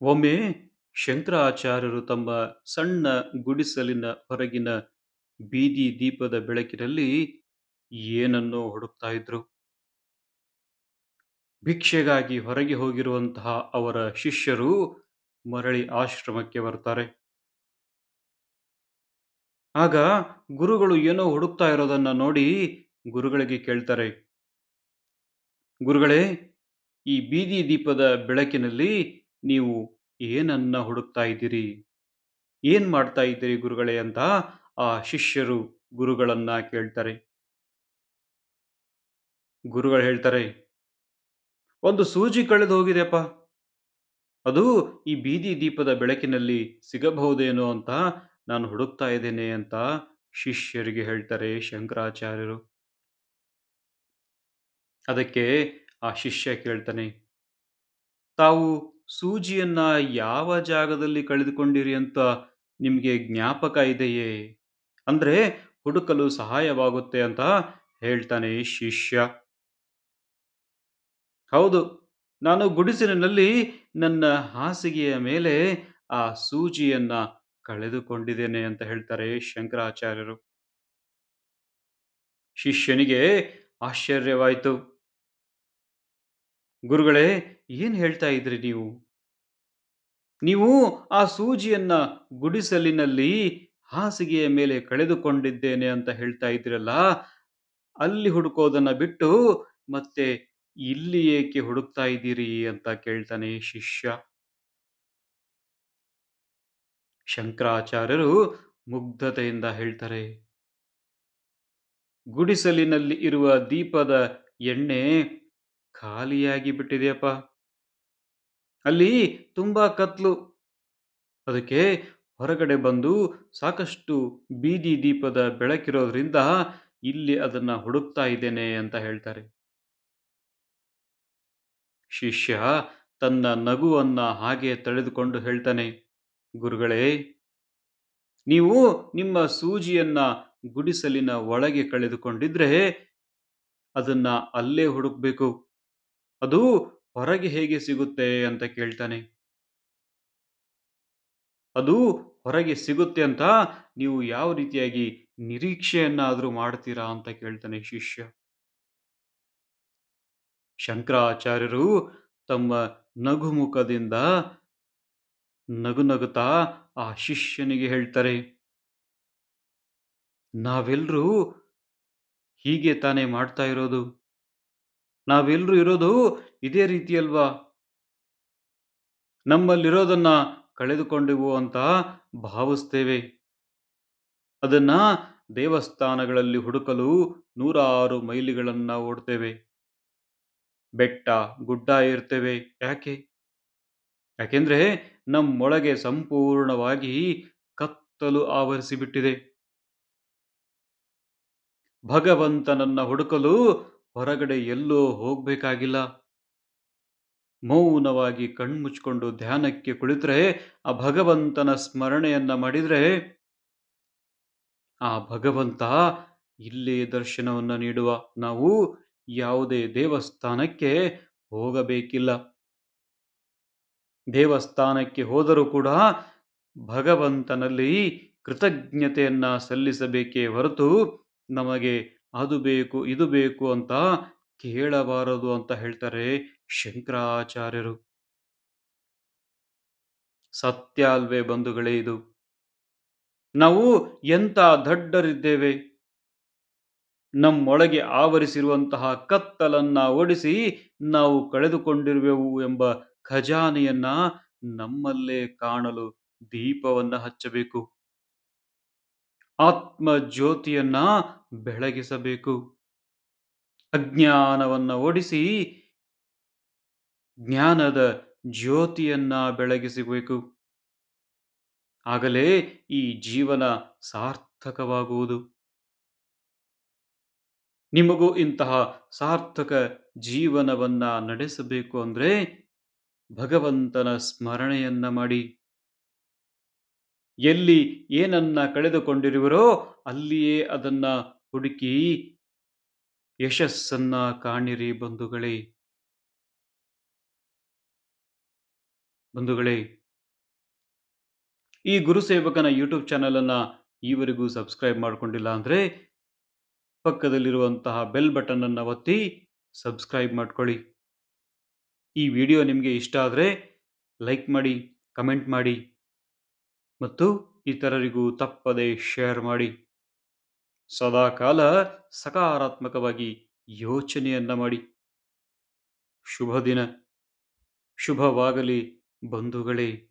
ಒಮ್ಮೆ ಶಂಕರಾಚಾರ್ಯರು ತಮ್ಮ ಸಣ್ಣ ಗುಡಿಸಲಿನ ಹೊರಗಿನ ಬೀದಿ ದೀಪದ ಬೆಳಕಿನಲ್ಲಿ ಏನನ್ನೋ ಹುಡುಕ್ತಾ ಇದ್ರು. ಭಿಕ್ಷೆಗಾಗಿ ಹೊರಗೆ ಹೋಗಿರುವಂತಹ ಅವರ ಶಿಷ್ಯರು ಮರಳಿ ಆಶ್ರಮಕ್ಕೆ ಬರ್ತಾರೆ. ಆಗ ಗುರುಗಳು ಏನೋ ಹುಡುಕ್ತಾ ಇರೋದನ್ನ ನೋಡಿ ಗುರುಗಳಿಗೆ ಕೇಳ್ತಾರೆ. ಗುರುಗಳೇ, ಈ ಬೀದಿ ದೀಪದ ಬೆಳಕಿನಲ್ಲಿ ನೀವು ಏನನ್ನ ಹುಡುಕ್ತಾ ಇದ್ದೀರಿ? ಏನ್ ಮಾಡ್ತಾ ಇದ್ದೀರಿ ಗುರುಗಳೇ ಅಂತ ಆ ಶಿಷ್ಯರು ಗುರುಗಳನ್ನ ಕೇಳ್ತಾರೆ. ಗುರುಗಳು ಹೇಳ್ತಾರೆ, ಒಂದು ಸೂಜಿ ಕಳೆದು ಹೋಗಿದೆಯಪ್ಪ. ಅದು ಈ ಬೀದಿ ದೀಪದ ಬೆಳಕಿನಲ್ಲಿ ಸಿಗಬಹುದೇನೋ ಅಂತ ನಾನು ಹುಡುಕ್ತಾ ಇದ್ದೇನೆ ಅಂತ ಶಿಷ್ಯರಿಗೆ ಹೇಳ್ತಾರೆ ಶಂಕರಾಚಾರ್ಯರು. ಅದಕ್ಕೆ ಆ ಶಿಷ್ಯ ಕೇಳ್ತಾನೆ, ತಾವು ಸೂಜಿಯನ್ನ ಯಾವ ಜಾಗದಲ್ಲಿ ಕಳೆದುಕೊಂಡಿರಿ ಅಂತ ನಿಮ್ಗೆ ಜ್ಞಾಪಕ ಇದೆಯೇ? ಅಂದ್ರೆ ಹುಡುಕಲು ಸಹಾಯವಾಗುತ್ತೆ ಅಂತ ಹೇಳ್ತಾನೆ ಶಿಷ್ಯ. ಹೌದು, ನಾನು ಗುಡಿಸಲಿನಲ್ಲಿ ನನ್ನ ಹಾಸಿಗೆಯ ಮೇಲೆ ಆ ಸೂಜಿಯನ್ನ ಕಳೆದುಕೊಂಡಿದ್ದೇನೆ ಅಂತ ಹೇಳ್ತಾರೆ ಶಂಕರಾಚಾರ್ಯರು. ಶಿಷ್ಯನಿಗೆ ಆಶ್ಚರ್ಯವಾಯಿತು. ಗುರುಗಳೇ, ಏನ್ ಹೇಳ್ತಾ ಇದ್ರಿ ನೀವು? ನೀವು ಆ ಸೂಜಿಯನ್ನ ಗುಡಿಸಲಿನಲ್ಲಿ ಹಾಸಿಗೆಯ ಮೇಲೆ ಕಳೆದುಕೊಂಡಿದ್ದೇನೆ ಅಂತ ಹೇಳ್ತಾ ಇದ್ರಲ್ಲ, ಅಲ್ಲಿ ಹುಡುಕೋದನ್ನ ಬಿಟ್ಟು ಮತ್ತೆ ಇಲ್ಲಿ ಏಕೆ ಹುಡುಕ್ತಾ ಇದ್ದೀರಿ ಅಂತ ಕೇಳ್ತಾನೆ ಶಿಷ್ಯ. ಶಂಕರಾಚಾರ್ಯರು ಮುಗ್ಧತೆಯಿಂದ ಹೇಳ್ತಾರೆ, ಗುಡಿಸಲಿನಲ್ಲಿ ಇರುವ ದೀಪದ ಎಣ್ಣೆ ಖಾಲಿಯಾಗಿ ಬಿಟ್ಟಿದೆಯಪ್ಪ. ಅಲ್ಲಿ ತುಂಬಾ ಕತ್ಲು. ಅದಕ್ಕೆ ಹೊರಗಡೆ ಬಂದು ಸಾಕಷ್ಟು ಬೀದಿ ದೀಪದ ಬೆಳಕಿರೋದ್ರಿಂದ ಇಲ್ಲಿ ಅದನ್ನ ಹುಡುಕ್ತಾ ಇದ್ದೇನೆ ಅಂತ ಹೇಳ್ತಾರೆ. ಶಿಷ್ಯ ತನ್ನ ನಗುವನ್ನ ಹಾಗೆ ತಳೆದುಕೊಂಡು ಹೇಳ್ತಾನೆ, ಗುರುಗಳೇ, ನೀವು ನಿಮ್ಮ ಸೂಜಿಯನ್ನ ಗುಡಿಸಲಿನ ಒಳಗೆ ಕಳೆದುಕೊಂಡಿದ್ರೆ ಅದನ್ನ ಅಲ್ಲೇ ಹುಡುಕ್ಬೇಕು. ಅದು ಹೊರಗೆ ಹೇಗೆ ಸಿಗುತ್ತೆ ಅಂತ ಕೇಳ್ತಾನೆ. ಅದು ಹೊರಗೆ ಸಿಗುತ್ತೆ ಅಂತ ನೀವು ಯಾವ ರೀತಿಯಾಗಿ ನಿರೀಕ್ಷೆಯನ್ನಾದ್ರೂ ಮಾಡ್ತೀರಾ ಅಂತ ಕೇಳ್ತಾನೆ ಶಿಷ್ಯ. ಶಂಕರಾಚಾರ್ಯರು ತಮ್ಮ ನಗುಮುಖದಿಂದ ನಗುನಗುತ್ತಾ ಆ ಶಿಷ್ಯನಿಗೆ ಹೇಳ್ತಾರೆ, ನಾವೆಲ್ಲರೂ ಹೀಗೆ ತಾನೇ ಮಾಡ್ತಾ ಇರೋದು. ನಾವೆಲ್ಲರೂ ಇರೋದು ಇದೇ ರೀತಿಯಲ್ವಾ? ನಮ್ಮಲ್ಲಿರೋದನ್ನ ಕಳೆದುಕೊಂಡೆವು ಅಂತ ಭಾವಿಸ್ತೇವೆ. ಅದನ್ನ ದೇವಸ್ಥಾನಗಳಲ್ಲಿ ಹುಡುಕಲು ನೂರಾರು ಮೈಲಿಗಳನ್ನ ಓಡ್ತೇವೆ. ಬೆಟ್ಟ, ಗುಡ್ಡ ಇರ್ತೇವೆ ಯಾಕೆ? ಯಾಕೆಂದ್ರೆ ನಮ್ಮೊಳಗೆ ಸಂಪೂರ್ಣವಾಗಿ ಕತ್ತಲು ಆವರಿಸಿಬಿಟ್ಟಿದೆ. ಭಗವಂತನನ್ನ ಹುಡುಕಲು ಹೊರಗಡೆ ಎಲ್ಲೋ ಹೋಗ್ಬೇಕಾಗಿಲ್ಲ. ಮೌನವಾಗಿ ಕಣ್ಮುಚ್ಕೊಂಡು ಧ್ಯಾನಕ್ಕೆ ಕುಳಿತರೆ, ಆ ಭಗವಂತನ ಸ್ಮರಣೆಯನ್ನ ಮಾಡಿದ್ರೆ, ಆ ಭಗವಂತ ಇಲ್ಲೇ ದರ್ಶನವನ್ನ ನೀಡುವ. ನಾವು ಯಾವುದೇ ದೇವಸ್ಥಾನಕ್ಕೆ ಹೋಗಬೇಕಿಲ್ಲ. ದೇವಸ್ಥಾನಕ್ಕೆ ಹೋದರೂ ಕೂಡ ಭಗವಂತನಲ್ಲಿ ಕೃತಜ್ಞತೆಯನ್ನ ಸಲ್ಲಿಸಬೇಕೇ ಹೊರತು ನಮಗೆ ಅದು ಬೇಕು, ಇದು ಬೇಕು ಅಂತ ಕೇಳಬಾರದು ಅಂತ ಹೇಳ್ತಾರೆ ಶಂಕರಾಚಾರ್ಯರು. ಸತ್ಯ ಅಲ್ವೇ ಬಂಧುಗಳೇ ಇದು? ನಾವು ಎಂತ ದಡ್ಡರಿದ್ದೇವೆ. ನಮ್ಮೊಳಗೆ ಆವರಿಸಿರುವಂತಹ ಕತ್ತಲನ್ನ ಓಡಿಸಿ ನಾವು ಕಳೆದುಕೊಂಡಿರುವೆವು ಎಂಬ ಖಜಾನೆಯನ್ನ ನಮ್ಮಲ್ಲೇ ಕಾಣಲು ದೀಪವನ್ನ ಹಚ್ಚಬೇಕು. ಆತ್ಮ ಜ್ಯೋತಿಯನ್ನ ಬೆಳಗಿಸಬೇಕು. ಅಜ್ಞಾನವನ್ನ ಓಡಿಸಿ ಜ್ಞಾನದ ಜ್ಯೋತಿಯನ್ನ ಬೆಳಗಿಸಬೇಕು. ಆಗಲೇ ಈ ಜೀವನ ಸಾರ್ಥಕವಾಗುವುದು. ನಿಮಗೂ ಇಂತಹ ಸಾರ್ಥಕ ಜೀವನವನ್ನ ನಡೆಸಬೇಕು ಅಂದ್ರೆ ಭಗವಂತನ ಸ್ಮರಣೆಯನ್ನ ಮಾಡಿ. ಎಲ್ಲಿ ಏನನ್ನ ಕಳೆದುಕೊಂಡಿರುವರೋ ಅಲ್ಲಿಯೇ ಅದನ್ನ ಹುಡುಕಿ ಯಶಸ್ಸನ್ನ ಕಾಣಿರಿ ಬಂಧುಗಳೇ. ಬಂಧುಗಳೇ. ಈ ಗುರುಸೇವಕನ ಯೂಟ್ಯೂಬ್ ಚಾನಲನ್ನು ಈವರೆಗೂ ಸಬ್ಸ್ಕ್ರೈಬ್ ಮಾಡಿಕೊಂಡಿಲ್ಲ ಅಂದರೆ ಪಕ್ಕದಲ್ಲಿರುವಂತಹ ಬೆಲ್ ಬಟನ್ ಅನ್ನು ಒತ್ತಿ ಸಬ್ಸ್ಕ್ರೈಬ್ ಮಾಡ್ಕೊಳ್ಳಿ. ಈ ವಿಡಿಯೋ ನಿಮಗೆ ಇಷ್ಟ ಆದರೆ ಲೈಕ್ ಮಾಡಿ, ಕಮೆಂಟ್ ಮಾಡಿ. ಮತ್ತು ಇತರರಿಗೂ ತಪ್ಪದೆ ಶೇರ್ ಮಾಡಿ. ಸದಾಕಾಲ ಸಕಾರಾತ್ಮಕವಾಗಿ ಯೋಚನೆಯನ್ನ ಮಾಡಿ. ಶುಭ ದಿನ ಶುಭವಾಗಲಿ ಬಂಧುಗಳೇ.